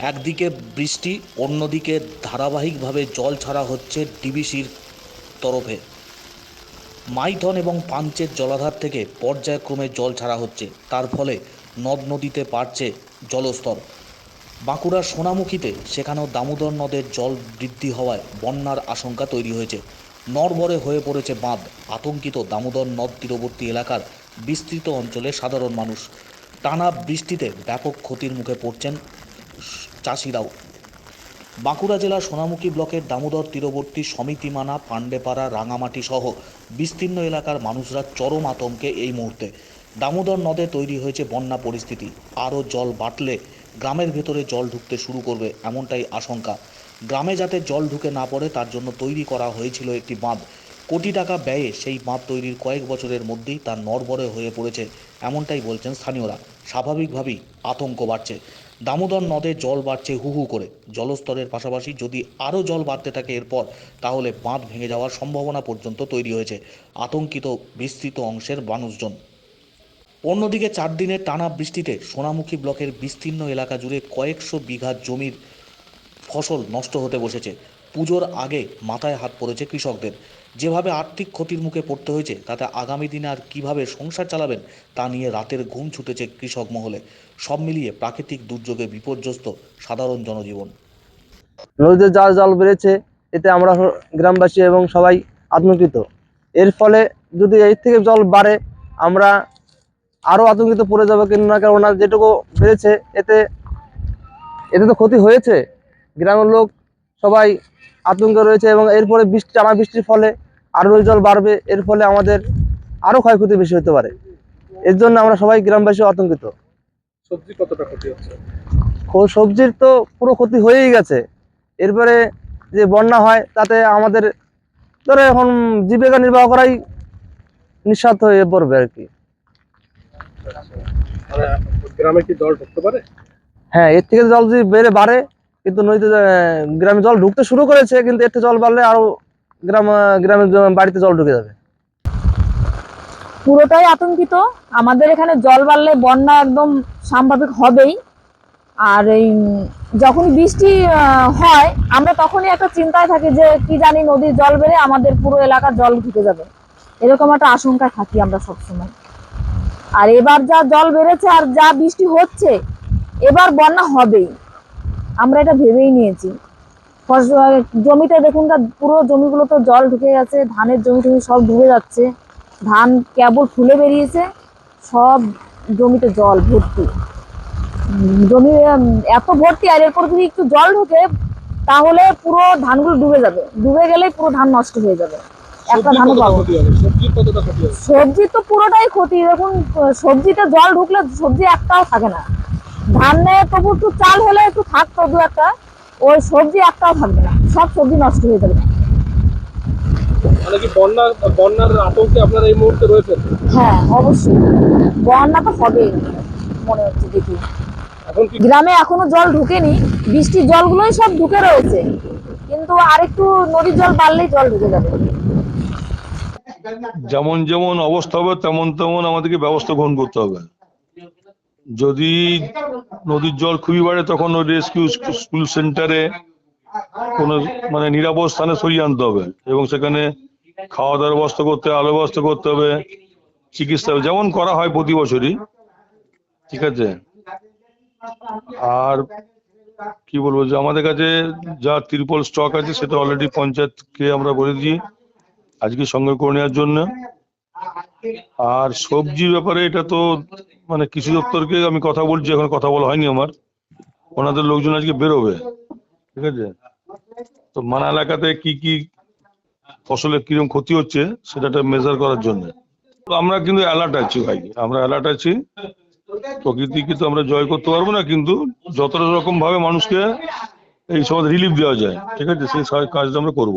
একদিকে বৃষ্টি, অন্যদিকে ধারাবাহিকভাবে জল ছাড়া হচ্ছে ডিবিসির তরফে। মাইথন এবং পাঞ্চের জলাধার থেকে পর্যায়ক্রমে জল ছাড়া হচ্ছে। তার ফলে নদ নদীতে বাড়ছে জলস্তর। বাঁকুড়ার সোনামুখীতে সেখানেও দামোদর নদের জল বৃদ্ধি হওয়ায় বন্যার আশঙ্কা তৈরি হয়েছে। নরবরে হয়ে পড়েছে বাঁধ। আতঙ্কিত দামোদর নদ তীরবর্তী এলাকার বিস্তৃত অঞ্চলে সাধারণ মানুষ। টানা বৃষ্টিতে ব্যাপক ক্ষতির মুখে পড়ছেন চাষিরাও। বাঁকুড়া জেলার সোনামুখী ব্লকের দামোদর তীরবর্তী সমিতিমানা পাণ্ডেপাড়া, রাঙামাটি সহ বিস্তীর্ণ এলাকার মানুষরা চরম আতঙ্কে এই মুহূর্তে। দামোদর নদে তৈরি হয়েছে বন্যা পরিস্থিতি। আরও জল বাটলে গ্রামের ভেতরে জল ঢুকতে শুরু করবে এমনটাই আশঙ্কা। গ্রামে যাতে জল ঢুকে না পড়ে, তার জন্য তৈরি করা হয়েছিল একটি বাঁধ। কোটি টাকা ব্যয়ে সেই বাঁধ তৈরির কয়েক বছরের মধ্যেই তার নড়বড়ে হয়ে পড়েছে, এমনটাই বলছেন স্থানীয়রা। স্বাভাবিকভাবেই আতঙ্ক বাড়ছে। দামোদর নদে জল বাড়ছে হু হু করে। জলস্তরের পাশাপাশি যদি আরও জল বাড়তে থাকে এরপর, তাহলে বাঁধ ভেঙে যাওয়ার সম্ভাবনা পর্যন্ত তৈরি হয়েছে আতঙ্কিত বিস্তৃত অংশের মানুষজন। অন্যদিকে চার দিনের টানা বৃষ্টিতে সোনামুখী ব্লকের বিস্তীর্ণ এলাকা জুড়ে কয়েকশো বিঘা জমির ফসল নষ্ট হতে বসেছে। পুজোর আগে মাথায় হাত পড়েছে কৃষকদের। যেভাবে আর্থিক ক্ষতির মুখে পড়তে হয়েছে, তাতে আগামী দিনে আর কীভাবে সংসার চালাবেন, তা নিয়ে রাতের ঘুম ছুটেছে কৃষক মহলে। সব মিলিয়ে প্রাকৃতিক দুর্যোগে বিপর্যস্ত সাধারণ জনজীবন। নদীতে যা জল বেড়েছে, এতে আমরা গ্রামবাসী এবং সবাই আতঙ্কিত। এর ফলে যদি এই থেকে জল বাড়ে, আমরা আরও আতঙ্কিত পড়ে যাব কেননা কেননা যেটুকু বেড়েছে, এতে এতে তো ক্ষতি হয়েছে। গ্রামের লোক সবাই আতঙ্কে রয়েছে এবং এরপরে বৃষ্টি টানা বৃষ্টির ফলে আরও জল বাড়বে এর ফলে আমাদের আরও ক্ষয়ক্ষতি বেশি হতে পারে। এর জন্য আমরা সবাই গ্রামবাসী আতঙ্কিত। সবজি কতটা ক্ষতি হচ্ছে? সবজির তো পুরো ক্ষতি হয়েই গেছে। এরপরে যে বন্যা হয় তাতে আমাদের ধরো এখন জীবিকা নির্বাহ করাই নিঃস্বার্থ হয়ে পড়বে আর কি। মানে গ্রামে কি জল ঢুকতে পারে? হ্যাঁ এর থেকে জল যদি বেড়ে বাড়ে কিন্তু নদীতে গ্রামে জল ঢুকতে শুরু করেছে কিন্তু থেকে জল বাড়লে আরও গ্রাম গ্রামের বাড়িতে জল ঢুকে যাবে। পুরোটাই আতঙ্কিত। আমাদের এখানে জল বাড়লে বন্যা একদম স্বাভাবিক হবেই। আর এই উম, যখনই বৃষ্টি হয় আমরা তখনই একটা চিন্তায় থাকি যে কি জানি নদীর জল বেড়ে আমাদের পুরো এলাকার জল ঢুকে যাবে। এরকম একটা আশঙ্কায় থাকি আমরা সবসময়। আর এবার যা জল বেড়েছে আর যা বৃষ্টি হচ্ছে এবার বন্যা হবেই। আমরা এটা ভেবেই নিয়েছি। জমিতে দেখুন পুরো জমিগুলো তো জল ঢুকে গেছে ধানের জমি টমি সব ডুবে যাচ্ছে। ধান কেবল ফুলে বেরিয়েছে সব জমিতে জল ভর্তি। জমি এত ভর্তি আর এরপর যদি একটু জল ঢোকে তাহলে পুরো ধানগুলো ডুবে যাবে। ডুবে গেলে পুরো ধান নষ্ট হয়ে যাবে। একটা ধানও পাবো। হবে? সবজি তো পুরোটাই ক্ষতি। দেখুন সবজিতে জল ঢুকলে সবজি একটাও থাকে না। ধানে তবু একটু চাল হলে একটু থাকতো দু একটা। ওই সবজি একটাও থাকবে না সব সবজি নষ্ট হয়ে যাবে। মানে বন্যার আতঙ্কে আপনারা এই মুহূর্তে রয়েছেন? হ্যাঁ অবশ্যই। বন্যা তো হবেই মনে হচ্ছে দেখি। গ্রামে এখনও জল ঢুকেনি বৃষ্টির জলগুলোই সব ঢুকে রয়েছে। কিন্তু আরেকটু নদীর জল বাড়লেই জল ঢুকে যাবে। যেমন যেমন অবস্থা হবে তেমন তেমন আমাদেরকে ব্যবস্থা গ্রহণ করতে হবে। যদি নদীর জল খুবই বাড়ে, তখন ওই রেস্কিউ স্কুল সেন্টারে কোনো মানে নিরাপদ স্থানে সরিয়ে আনতে হবে এবং সেখানে খাওয়া দাওয়ার ব্যবস্থা করতে হবে আলো ব্যবস্থা করতে হবে, চিকিৎসা যেমন করা হয় প্রতি বছরই। ঠিক আছে? আর কি বলব যে আমাদের কাছে যা ত্রিপল স্টক আছে, সেটা অলরেডি পঞ্চায়েতকে আমরা বলে দিই আজকে সঙ্গে করে নেওয়ার জন্য। আর সবজির ব্যাপারে এটা তো মানে কৃষি দপ্তরকে আমি কথা বলছি, এখন কথা বলা হয়নি আমার। ওনাদের লোকজন আজকে বেরোবে, ঠিক আছে? তো মানা এলাকাতে কি কি ফসলের কীরকম ক্ষতি হচ্ছে সেটা মেজার করার জন্য। আমরা কিন্তু অ্যালার্ট আছি ভাই, আমরা অ্যালার্ট আছি। প্রকৃতিকে তো আমরা জয় করতে পারব না, কিন্তু যতটা রকম ভাবে মানুষকে এই সময় রিলিফ দেওয়া যায়, ঠিক আছে? সেই কাজটা আমরা করব।